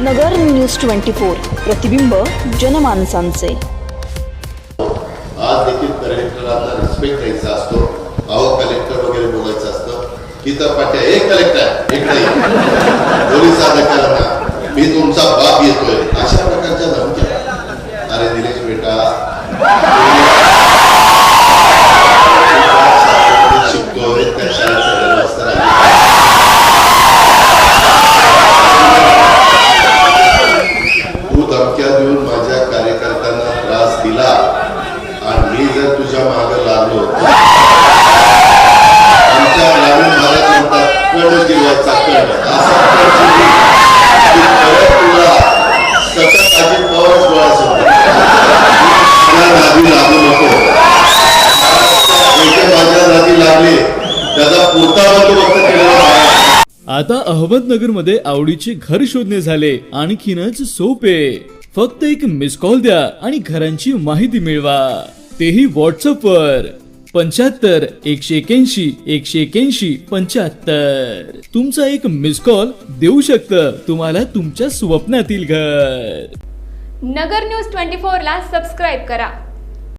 नगर news twenty four प्रतिबिंब जनमानसांचे. आज देखील कलेक्टरांना रिस्पेक्ट द्यायचा असतो. अहो कलेक्टर वगैरे बोलायचं असतं. इथं पाट्या एक कलेक्टर इकडे नाही पोलीस अधिकाऱ्यांना मी तुमचा बाप येतोय. अशा प्रकारच्या धमक्या. अरे दिनेश बेटा. आणि मी जर तुझ्या मागे लागलो आमच्या लागून जीवाचा असा तुला सतत मला नादी लागू नको. माझ्या नादी लागले. त्याचा पुरता केलेला आता अहमदनगरमध्ये आवडीचे घर शोधणे झाले. आणखीनच सोपे. फक्त एक मिस कॉल द्या आणि घरांची माहिती मिळवा. तेही व्हॉट्सअपवर. पंच्याहत्तर एकशे एक्याऐंशी एकशे एक्याऐंशी पंच्याहत्तर. तुमचा एक मिस कॉल देऊ शकतं. तुम्हाला तुमच्या स्वप्नातील घर. नगर न्यूज ट्वेंटी फोरला सबस्क्राईब करा.